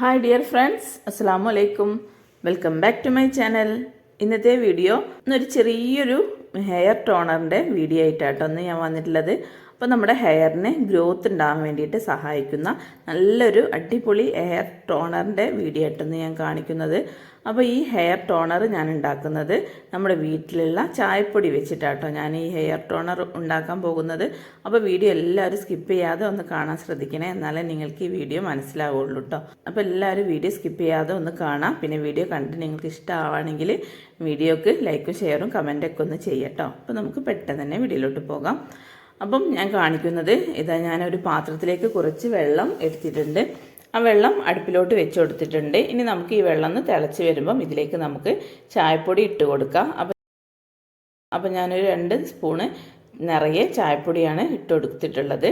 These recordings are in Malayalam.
ഹായ് ഡിയർ ഫ്രണ്ട്സ് അസ്സാം വലൈക്കും welcome back to my channel ഇന്നത്തെ വീഡിയോ ഒരു ചെറിയൊരു ഹെയർ ടോണറിന്റെ വീഡിയോ ആയിട്ടാട്ടോ ഒന്ന് ഞാൻ വന്നിട്ടുള്ളത്. അപ്പോൾ നമ്മുടെ ഹെയറിന് ഗ്രോത്ത് ഉണ്ടാകാൻ വേണ്ടിയിട്ട് സഹായിക്കുന്ന നല്ലൊരു അടിപൊളി ഹെയർ ടോണറിന്റെ വീഡിയോ ആയിട്ടൊന്ന് ഞാൻ കാണിക്കുന്നത്. അപ്പോൾ ഈ ഹെയർ ടോണർ ഞാൻ ഉണ്ടാക്കുന്നത് നമ്മുടെ വീട്ടിലുള്ള ചായപ്പൊടി വെച്ചിട്ടാട്ടോ ഞാൻ ഈ ഹെയർ ടോണർ ഉണ്ടാക്കാൻ പോകുന്നത്. അപ്പോൾ വീഡിയോ എല്ലാവരും സ്കിപ്പ് ചെയ്യാതെ ഒന്ന് കാണാൻ ശ്രദ്ധിക്കണേ എന്നാലേ നിങ്ങൾക്ക് ഈ വീഡിയോ മനസ്സിലാവുള്ളൂ കേട്ടോ അപ്പോൾ എല്ലാവരും വീഡിയോ സ്കിപ്പ് ചെയ്യാതെ ഒന്ന് കാണാം. പിന്നെ വീഡിയോ കണ്ടിട്ട് നിങ്ങൾക്ക് ഇഷ്ടമാവുകയാണെങ്കിൽ വീഡിയോക്ക് ലൈക്കും ഷെയറും കമന്റൊക്കെ ഒന്ന് ചെയ്യട്ടോ. അപ്പോൾ നമുക്ക് പെട്ടെന്ന് തന്നെ വീഡിയോയിലോട്ട് പോകാം. അപ്പം ഞാൻ കാണിക്കുന്നത് ഇതാ ഞാനൊരു പാത്രത്തിലേക്ക് കുറച്ച് വെള്ളം എടുത്തിട്ടുണ്ട്. ആ വെള്ളം അടുപ്പിലോട്ട് വെച്ച് കൊടുത്തിട്ടുണ്ട്. ഇനി നമുക്ക് ഈ വെള്ളം ഒന്ന് തിളച്ച് വരുമ്പം ഇതിലേക്ക് നമുക്ക് ചായപ്പൊടി ഇട്ട് കൊടുക്കാം. അപ്പം അപ്പം ഞാനൊരു രണ്ട് സ്പൂണ് നിറയെ ചായപ്പൊടിയാണ് ഇട്ട് കൊടുത്തിട്ടുള്ളത്.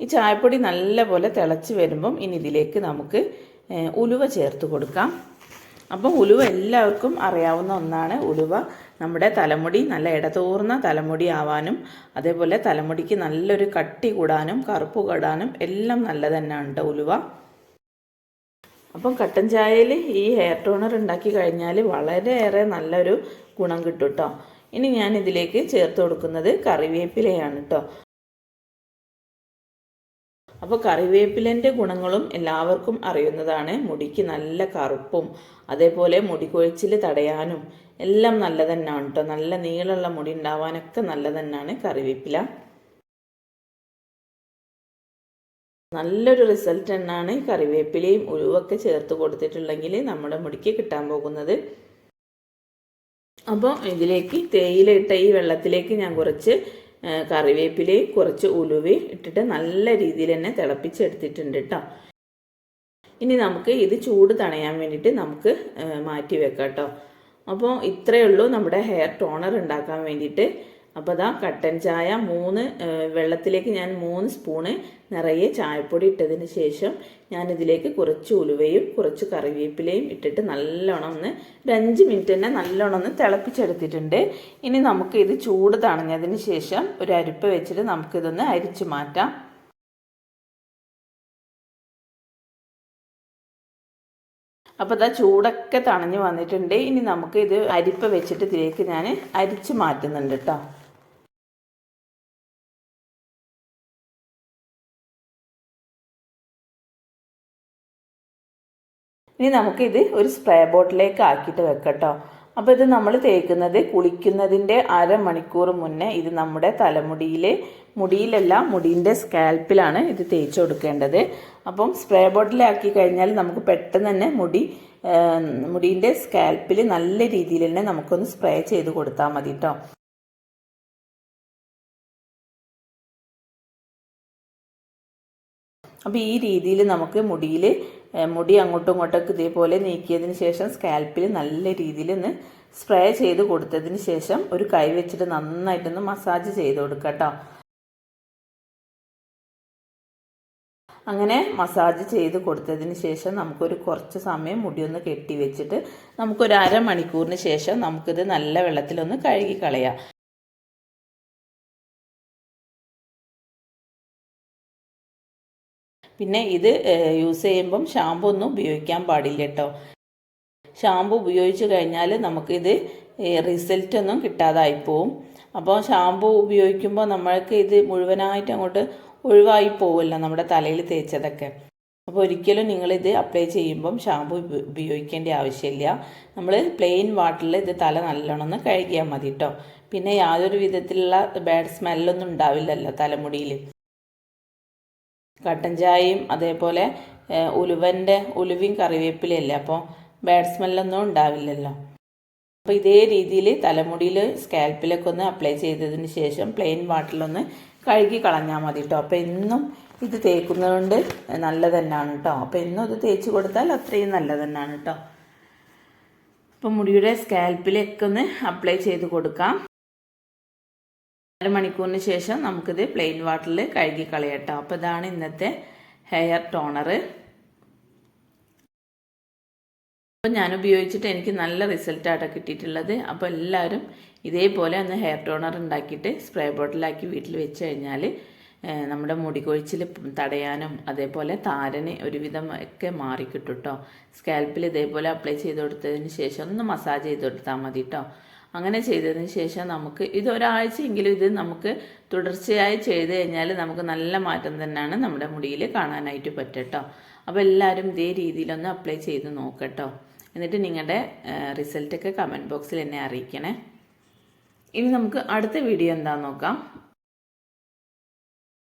ഈ ചായപ്പൊടി നല്ലപോലെ തിളച്ച് വരുമ്പം ഇനി ഇതിലേക്ക് നമുക്ക് ഉലുവ ചേർത്ത് കൊടുക്കാം. അപ്പം ഉലുവ എല്ലാവർക്കും അറിയാവുന്ന ഒന്നാണ്. ഉലുവ നമ്മുടെ തലമുടി നല്ല ഇടതൂർന്ന തലമുടി ആവാനും അതേപോലെ തലമുടിക്ക് നല്ലൊരു കട്ടി കൂടാനും കറുപ്പ് കൂടാനും എല്ലാം നല്ല തന്നെയാണ് ഉലുവ. അപ്പം കട്ടൻ ചായയിൽ ഈ ഹെയർ ടോണർ ഉണ്ടാക്കി കഴിഞ്ഞാൽ വളരെയേറെ നല്ലൊരു ഗുണം കിട്ടും കേട്ടോ ഇനി ഞാൻ ഇതിലേക്ക് ചേർത്ത് കൊടുക്കുന്നത് കറിവേപ്പിലയാണ് കേട്ടോ അപ്പോൾ കറിവേപ്പിലന്റെ ഗുണങ്ങളും എല്ലാവർക്കും അറിയുന്നതാണ്. മുടിക്ക് നല്ല കറുപ്പും അതേപോലെ മുടി കൊഴിച്ചിൽ തടയാനും എല്ലാം നല്ല തന്നെയാണ് കേട്ടോ നല്ല നീളമുള്ള മുടി ഉണ്ടാവാനൊക്കെ നല്ല തന്നെയാണ് കറിവേപ്പില. നല്ലൊരു റിസൾട്ട് തന്നെയാണ് കറിവേപ്പിലയും ഉഴുവൊക്കെ ചേർത്ത് കൊടുത്തിട്ടുണ്ടെങ്കിൽ നമ്മുടെ മുടിക്ക് കിട്ടാൻ പോകുന്നത്. അപ്പോൾ ഇതിലേക്ക് തേയില ഇട്ട ഈ വെള്ളത്തിലേക്ക് ഞാൻ കുറച്ച് കറിവേപ്പിലയും കുറച്ച് ഉലുവയും ഇട്ടിട്ട് നല്ല രീതിയിൽ തന്നെ തിളപ്പിച്ചെടുത്തിട്ടുണ്ട് കേട്ടോ. ഇനി നമുക്ക് ഇത് ചൂട് തണയാൻ വേണ്ടിയിട്ട് നമുക്ക് മാറ്റി വെക്കാം കേട്ടോ. അപ്പോൾ ഇത്രയേ ഉള്ളൂ നമ്മുടെ ഹെയർ ടോണർ ഉണ്ടാക്കാൻ വേണ്ടിയിട്ട്. അപ്പോൾ അതാ കട്ടൻ ചായ മൂന്ന് വെള്ളത്തിലേക്ക് ഞാൻ മൂന്ന് സ്പൂണ് നിറയെ ചായപ്പൊടി ഇട്ടതിന് ശേഷം ഞാൻ ഇതിലേക്ക് കുറച്ച് ഉലുവയും കുറച്ച് കറിവേപ്പിലയും ഇട്ടിട്ട് നല്ലോണം ഒന്ന് ഒരു അഞ്ച് മിനിറ്റ് തന്നെ നല്ലോണം ഒന്ന് തിളപ്പിച്ചെടുത്തിട്ടുണ്ട്. ഇനി നമുക്ക് ഇത് ചൂട് തണഞ്ഞതിന് ശേഷം ഒരു അരിപ്പ് വെച്ചിട്ട് നമുക്കിതൊന്ന് അരിച്ചു മാറ്റാം. അപ്പോൾ ഇതാ ചൂടൊക്കെ തണഞ്ഞ് വന്നിട്ടുണ്ട്. ഇനി നമുക്ക് ഇത് അരിപ്പ് വെച്ചിട്ട് ഇതിലേക്ക് ഞാൻ അരിച്ച് മാറ്റുന്നുണ്ട് കേട്ടോ ഇനി നമുക്കിത് ഒരു സ്പ്രേ ബോട്ടിലേക്ക് ആക്കിയിട്ട് വെക്കട്ടോ. അപ്പോൾ ഇത് നമ്മൾ തേക്കുന്നത് കുളിക്കുന്നതിന്റെ അരമണിക്കൂർ മുന്നേ ഇത് നമ്മുടെ തലമുടിയിൽ മുടിയിലല്ല മുടീന്റെ സ്കാൽപ്പിലാണ് ഇത് തേച്ചു കൊടുക്കേണ്ടത്. അപ്പം സ്പ്രേ ബോട്ടിലാക്കി കഴിഞ്ഞാൽ നമുക്ക് പെട്ടെന്ന് തന്നെ മുടി മുടീന്റെ സ്കാൽപ്പിൽ നല്ല രീതിയിൽ തന്നെ നമുക്കൊന്ന് സ്പ്രേ ചെയ്ത് കൊടുത്താൽ മതി കേട്ടോ അപ്പോൾ ഈ രീതിയിൽ നമുക്ക് മുടിയിൽ മുടി അങ്ങോട്ടും ഇങ്ങോട്ടൊക്കെ ഇതേപോലെ നീക്കിയതിന് ശേഷം സ്കാൽപ്പിൽ നല്ല രീതിയിൽ ഒന്ന് സ്പ്രേ ചെയ്ത് കൊടുത്തതിന് ശേഷം ഒരു കൈ വെച്ചിട്ട് നന്നായിട്ടൊന്ന് മസാജ് ചെയ്ത് കൊടുക്കുക കേട്ടോ. അങ്ങനെ മസാജ് ചെയ്ത് കൊടുത്തതിന് ശേഷം നമുക്കൊരു കുറച്ച് സമയം മുടിയൊന്ന് കെട്ടി വെച്ചിട്ട് നമുക്കൊരു അരമണിക്കൂറിന് ശേഷം നമുക്കിത് നല്ല വെള്ളത്തിലൊന്ന് കഴുകി കളയാം. പിന്നെ ഇത് യൂസ് ചെയ്യുമ്പം ഷാമ്പു ഒന്നും ഉപയോഗിക്കാൻ പാടില്ല കേട്ടോ. ഷാമ്പു ഉപയോഗിച്ച് കഴിഞ്ഞാൽ നമുക്കിത് റിസൾട്ട് ഒന്നും കിട്ടാതായി പോവും. അപ്പോൾ ഷാമ്പു ഉപയോഗിക്കുമ്പോൾ നമ്മൾക്ക് ഇത് മുഴുവനായിട്ട് അങ്ങോട്ട് ഒഴിവായി പോവില്ല നമ്മുടെ തലയിൽ തേച്ചതൊക്കെ. അപ്പോൾ ഒരിക്കലും നിങ്ങളിത് അപ്ലൈ ചെയ്യുമ്പം ഷാമ്പു ഉപയോഗിക്കേണ്ട ആവശ്യമില്ല. നമ്മൾ പ്ലെയിൻ വാട്ടറിൽ ഇത് തല നല്ലോണം ഒന്ന് കഴുകിയാൽ മതി കേട്ടോ. പിന്നെ യാതൊരു വിധത്തിലുള്ള ബാഡ് സ്മെല്ലൊന്നും ഉണ്ടാവില്ലല്ലോ തലമുടിയിൽ കട്ടൻ ചായയും അതേപോലെ ഉലുവന്റെ ഉലുവയും കറിവേപ്പിലയല്ലേ? അപ്പോൾ ബാഡ് സ്മെല്ലൊന്നും ഉണ്ടാവില്ലല്ലോ. അപ്പോൾ ഇതേ രീതിയിൽ തലമുടിയിൽ സ്കാൽപ്പിലൊക്കെ ഒന്ന് അപ്ലൈ ചെയ്തതിന് ശേഷം പ്ലെയിൻ വാട്ടറിലൊന്ന് കഴുകി കളഞ്ഞാൽ മതി കേട്ടോ അപ്പോൾ എന്നും ഇത് തേക്കുന്നതുകൊണ്ട് നല്ല തന്നെയാണ് കേട്ടോ അപ്പോൾ എന്നും ഇത് തേച്ച് കൊടുത്താൽ അത്രയും നല്ല തന്നെയാണ് കേട്ടോ അപ്പോൾ മുടിയുടെ സ്കാൽപ്പിലൊക്കെ ഒന്ന് അപ്ലൈ ചെയ്ത് കൊടുക്കാം. അരമണിക്കൂറിന് ശേഷം നമുക്കിത് പ്ലെയിൻ വാട്ടറിൽ കഴുകി കളയട്ടോ. അപ്പോൾ ഇതാണ് ഇന്നത്തെ ഹെയർ ടോണർ അപ്പോൾ ഞാൻ ഉപയോഗിച്ചിട്ട് എനിക്ക് നല്ല റിസൾട്ടായിട്ടാണ് കിട്ടിയിട്ടുള്ളത്. അപ്പോൾ എല്ലാവരും ഇതേപോലെ ഒന്ന് ഹെയർ ടോണർ ഉണ്ടാക്കിയിട്ട് സ്പ്രേ ബോട്ടിലാക്കി വീട്ടിൽ വെച്ച് കഴിഞ്ഞാൽ നമ്മുടെ മുടി കൊഴിച്ചിൽ തടയാനും അതേപോലെ താരന് ഒരുവിധം ഒക്കെ മാറിക്കിട്ടും കേട്ടോ സ്കാൽപ്പിൽ ഇതേപോലെ അപ്ലൈ ചെയ്ത് കൊടുത്തതിന് ശേഷം ഒന്ന് മസാജ് ചെയ്ത് കൊടുത്താൽ മതി കേട്ടോ അങ്ങനെ ചെയ്തതിന് ശേഷം നമുക്ക് ഇത് ഒരാഴ്ചയെങ്കിലും ഇത് നമുക്ക് തുടർച്ചയായി ചെയ്ത് കഴിഞ്ഞാൽ നമുക്ക് നല്ല മാറ്റം തന്നെയാണ് നമ്മുടെ മുടിയിൽ കാണാനായിട്ട് പറ്റട്ടോ. അപ്പോൾ എല്ലാവരും ഇതേ രീതിയിലൊന്ന് അപ്ലൈ ചെയ്ത് നോക്കട്ടോ. എന്നിട്ട് നിങ്ങളുടെ റിസൾട്ടൊക്കെ കമന്റ് ബോക്സിൽ എന്നെ അറിയിക്കണേ. ഇനി നമുക്ക് അടുത്ത വീഡിയോ എന്താ നോക്കാം.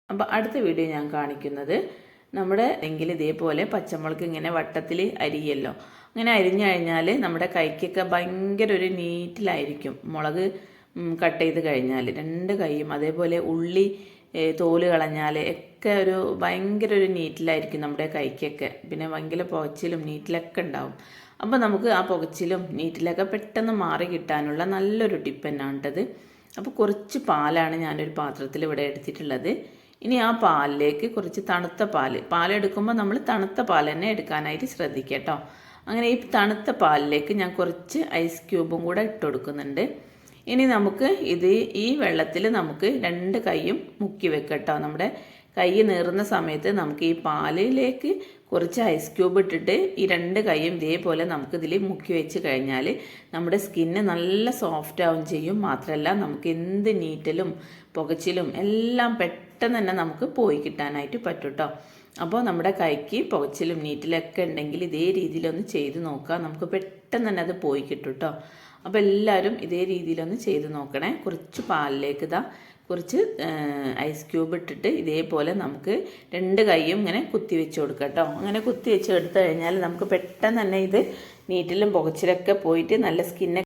അപ്പോൾ അടുത്ത വീഡിയോ ഞാൻ കാണിക്കുന്നത് നമ്മുടെ എങ്കിൽ ഇതേപോലെ പച്ചമുളക് ഇങ്ങനെ വട്ടത്തിൽ അരിയല്ലോ. അങ്ങനെ അരിഞ്ഞു കഴിഞ്ഞാൽ നമ്മുടെ കൈക്കൊക്കെ ഭയങ്കര ഒരു നീറ്റിലായിരിക്കും. മുളക് കട്ട് ചെയ്ത് കഴിഞ്ഞാൽ രണ്ട് കൈയും അതേപോലെ ഉള്ളി തോൽ കളഞ്ഞാൽ ഒക്കെ ഒരു ഭയങ്കര ഒരു നീറ്റിലായിരിക്കും നമ്മുടെ കൈക്കൊക്കെ. പിന്നെ ഭയങ്കര പുകച്ചിലും നീറ്റിലൊക്കെ ഉണ്ടാവും. അപ്പോൾ നമുക്ക് ആ പുകച്ചിലും നീറ്റിലൊക്കെ പെട്ടെന്ന് മാറി കിട്ടാനുള്ള നല്ലൊരു ടിപ്പ് തന്നെയാണ് കേട്ടത്. അപ്പോൾ കുറച്ച് പാലാണ് ഞാനൊരു പാത്രത്തിൽ ഇവിടെ എടുത്തിട്ടുള്ളത്. ഇനി ആ പാലിലേക്ക് കുറച്ച് തണുത്ത പാൽ. പാലെടുക്കുമ്പോൾ നമ്മൾ തണുത്ത പാൽ തന്നെ എടുക്കാനായിട്ട് ശ്രദ്ധിക്കുക കേട്ടോ അങ്ങനെ ഈ തണുത്ത പാലിലേക്ക് ഞാൻ കുറച്ച് ഐസ് ക്യൂബും കൂടെ ഇട്ട് കൊടുക്കുന്നുണ്ട്. ഇനി നമുക്ക് ഇത് ഈ വെള്ളത്തിൽ നമുക്ക് രണ്ട് കൈയും മുക്കി വെക്കട്ടോ. നമ്മുടെ കൈ നീറുന്ന സമയത്ത് നമുക്ക് ഈ പാലിലേക്ക് കുറച്ച് ഐസ് ക്യൂബ് ഇട്ടിട്ട് ഈ രണ്ട് കൈയും ഇതേപോലെ നമുക്ക് ഇതിൽ മുക്കി വെച്ച് കഴിഞ്ഞാൽ നമ്മുടെ സ്കിന്ന് നല്ല സോഫ്റ്റ് ആവും ചെയ്യും. മാത്രമല്ല നമുക്ക് എന്ത് നീറ്റലും പുകച്ചിലും എല്ലാം പെട്ടെന്ന് തന്നെ നമുക്ക് പോയി കിട്ടാനായിട്ട് പറ്റും കേട്ടോ അപ്പോൾ നമ്മുടെ കൈക്ക് പുകച്ചിലും നീറ്റിലൊക്കെ ഉണ്ടെങ്കിൽ ഇതേ രീതിയിലൊന്ന് ചെയ്ത് നോക്കുക നമുക്ക് പെട്ടെന്ന് തന്നെ അത് പോയി കിട്ടും കേട്ടോ അപ്പോൾ എല്ലാവരും ഇതേ രീതിയിലൊന്ന് ചെയ്ത് നോക്കണേ. കുറച്ച് പാലിലേക്ക് ഇതാ കുറച്ച് ഐസ് ക്യൂബ് ഇട്ടിട്ട് ഇതേപോലെ നമുക്ക് രണ്ട് കൈയും ഇങ്ങനെ കുത്തി വെച്ച് കൊടുക്കുക കേട്ടോ അങ്ങനെ കുത്തി വെച്ച് എടുത്തു കഴിഞ്ഞാൽ നമുക്ക് പെട്ടെന്ന് തന്നെ ഇത് നീറ്റിലും പുകച്ചിലൊക്കെ പോയിട്ട് നല്ല സ്കിന്നെ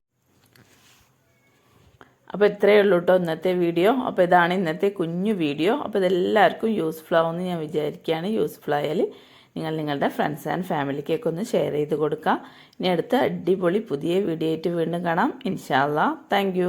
അപ്പോൾ ഇത്രയേ ഉള്ളൂ കേട്ടോ ഇന്നത്തെ വീഡിയോ അപ്പോൾ ഇതാണ് ഇന്നത്തെ കുഞ്ഞു വീഡിയോ അപ്പോൾ ഇതെല്ലാവർക്കും യൂസ്ഫുൾ ആവുമെന്ന് ഞാൻ വിചാരിക്കുകയാണ്. യൂസ്ഫുൾ ആയാൽ നിങ്ങൾ നിങ്ങളുടെ ഫ്രണ്ട്സ് ആൻഡ് ഫാമിലിക്കൊക്കെ ഒന്ന് ഷെയർ ചെയ്ത് കൊടുക്കുക ഇനി അടുത്ത അടിപൊളി പുതിയ വീഡിയോ ആയിട്ട് വീണ്ടും കാണാം. ഇൻഷാല്ല താങ്ക്